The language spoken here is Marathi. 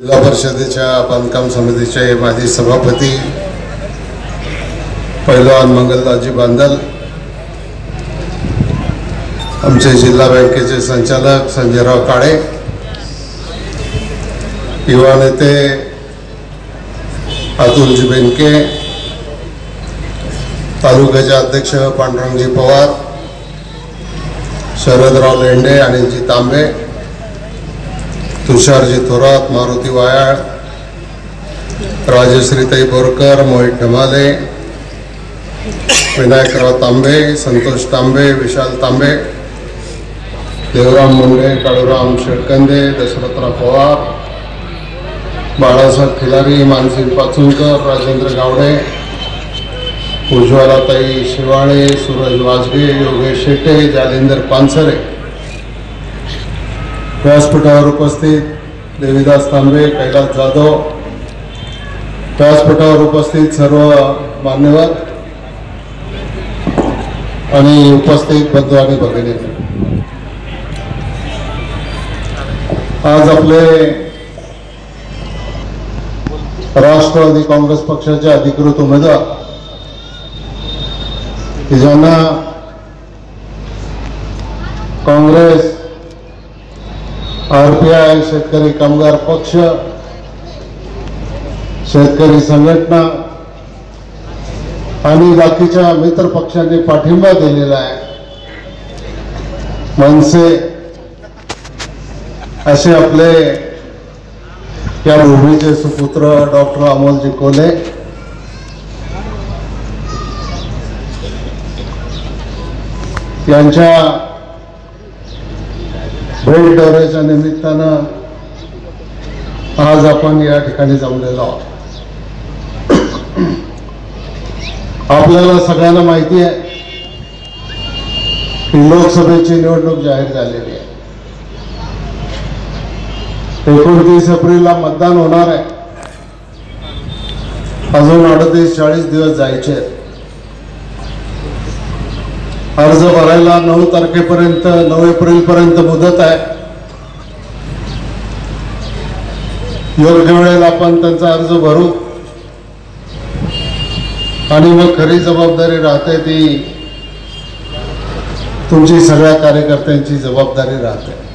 जिल्हा परिषदेच्या बांधकाम समितीचे माजी सभापती पैलवान मंगलदाजी बांदल आमचे जिल्हा बँकेचे संचालक संजयराव काळे युवा नेते अतुलजी बेनके तालुक्याचे अध्यक्ष पांडुरंगजी पवार शरदराव लेंडे अनिलजी तांबे तुषारजी थोरात मारुती वायाळ राजश्रीताई बोरकर मोहित ढमाले विनायकराव तांबे संतोष तांबे विशाल तांबे देवराम मुंडे काळूराम शेळकंदे दशरथराव पवार बाळासाहेब खिलारी मानसिंग पाचुंकर राजेंद्र गावडे उज्ज्वलाताई शिवाळे सूरज वाजगे योगेश शेटे जालिंदर पानसरे. व्यासपीठावर उपस्थित देवीदास तांबे कैलास जाधव. व्यासपीठावर उपस्थित सर्व मान्यवर आणि उपस्थित बंधू आणि भगिनी. आज आपले राष्ट्रवादी काँग्रेस पक्षाचे अधिकृत उमेदवार की ज्यांना काँग्रेस आर पी आय शेतकरी कामगार पक्ष शेतकरी संघटना आणि बाकीच्या मित्र पक्षांनी पाठिंबा दिलेला आहे. मनसे असे आपले या भूमीचे सुपुत्र डॉक्टर अमोलजी कोले. यांच्या भेट दौऱ्याच्या निमित्तानं आज आपण या ठिकाणी जमलेलो आहोत. आपल्याला सगळ्यांना माहिती आहे की लोकसभेची निवडणूक जाहीर झालेली आहे. एकोणतीस एप्रिलला मतदान होणार आहे. अजून अडतीस चाळीस दिवस जायचे आहेत. अर्ज भरायला नऊ तारखेपर्यंत नऊ एप्रिल पर्यंत मुदत आहे. योग्य वेळेला आपण त्यांचा अर्ज भरू. आणि मग खरी जबाबदारी राहते ती तुमची सगळ्या कार्यकर्त्यांची जबाबदारी राहते.